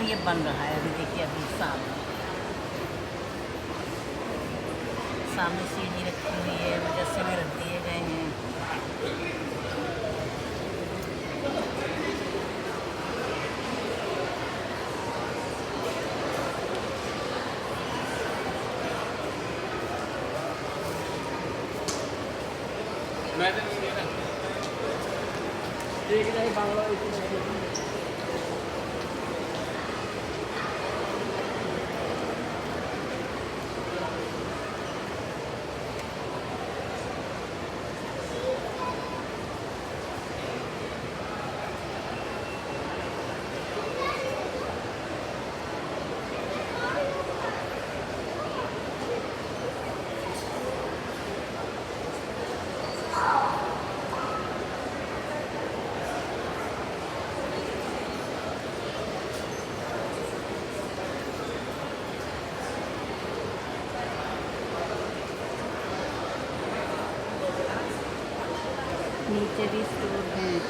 तो ये बन रहा है अभी देखिए अभी सामने। सामने सीढ़ी रखी हुई है मुजस्से में रख दिए गए हैं। मैं तो देख रहे बांग्ला नीचे भी स्टोर हैं।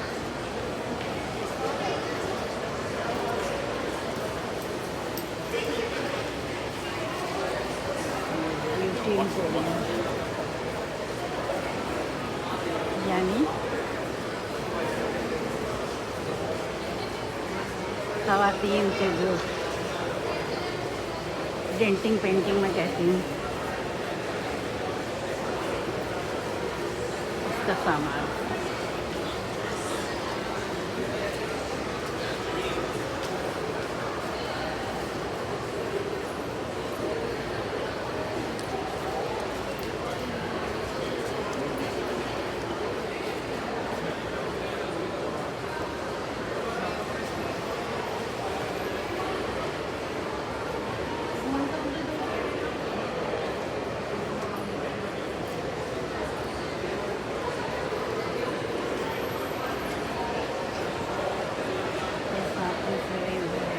यानी खातन के जो। डेंटिंग पेंटिंग में कहती हूँ। उसका सामान ये साबुन से हुए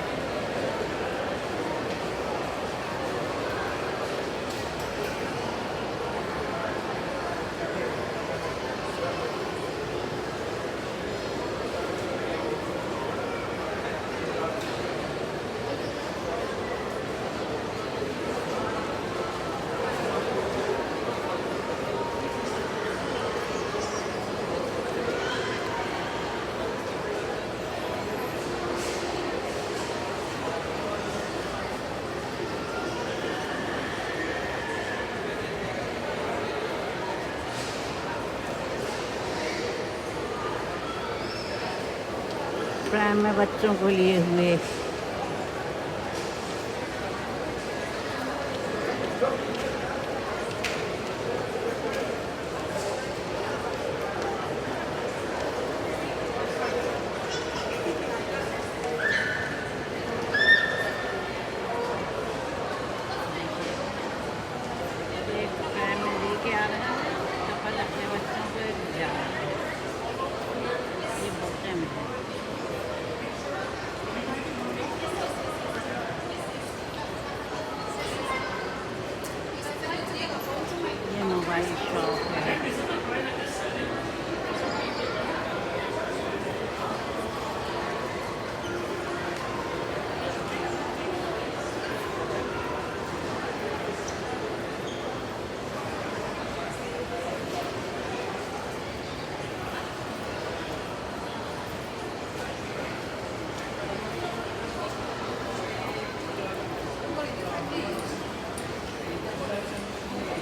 प्राइम में बच्चों को लिए हुए एक प्राइम में लेके आ रहे हैं चप्पल अपने बच्चों को जा रहे हैं ये बोटे में है ये मोबाइल शॉप है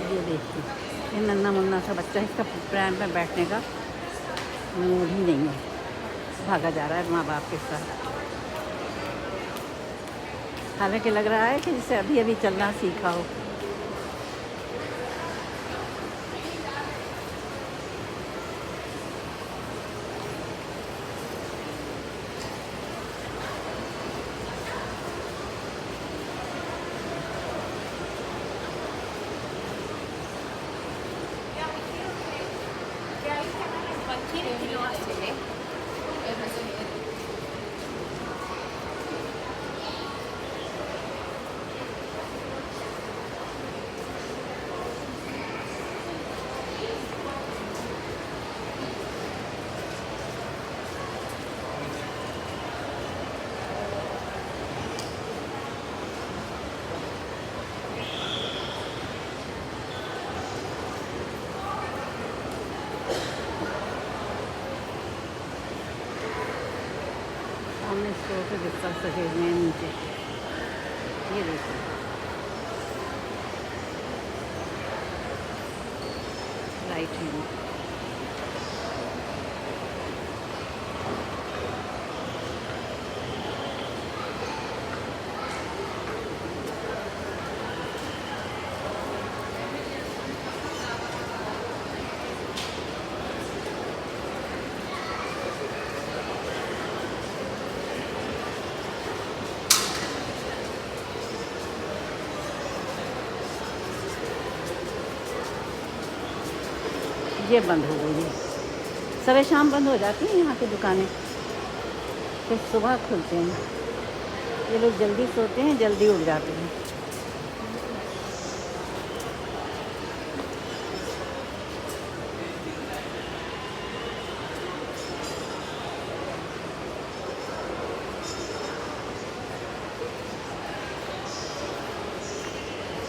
ये देखिए ये नन्ना मुन्ना सा बच्चा, इसका प्राइम में बैठने का मूड ही नहीं है। भागा जा रहा है माँ बाप के साथ। हालाँकि लग रहा है कि जिसे अभी अभी चलना सीखा हो। से बिस्तर सजे सके हैं नीचे ये देखो राइट हैंड ये बंद हो गई है। सवेरे शाम बंद हो जाती हैं यहाँ की दुकानें। फिर सुबह खुलते हैं। ये लोग जल्दी सोते हैं, जल्दी उठ जाते हैं।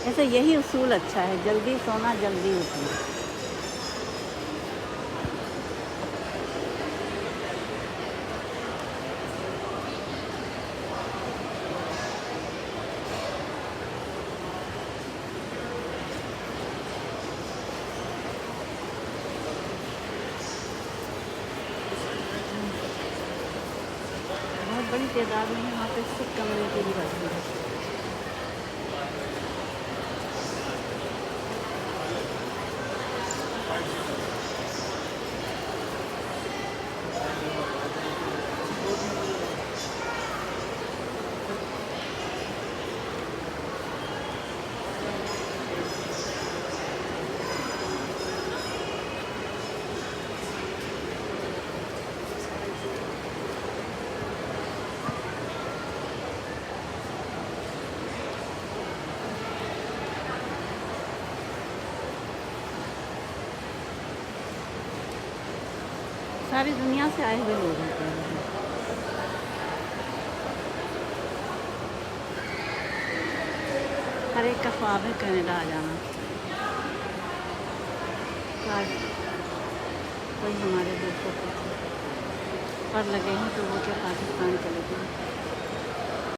ऐसे यही उसूल अच्छा है, जल्दी सोना, जल्दी उठना। बहुत बड़ी तादाद में यहाँ पे सिख कम्युनिटी भी रहती सारी दुनिया से आए हुए लोग होते हैं। हर एक का ख्वाब है कनाडा आ जाना। कोई हमारे दोस्तों पर लगे हैं तो वो क्या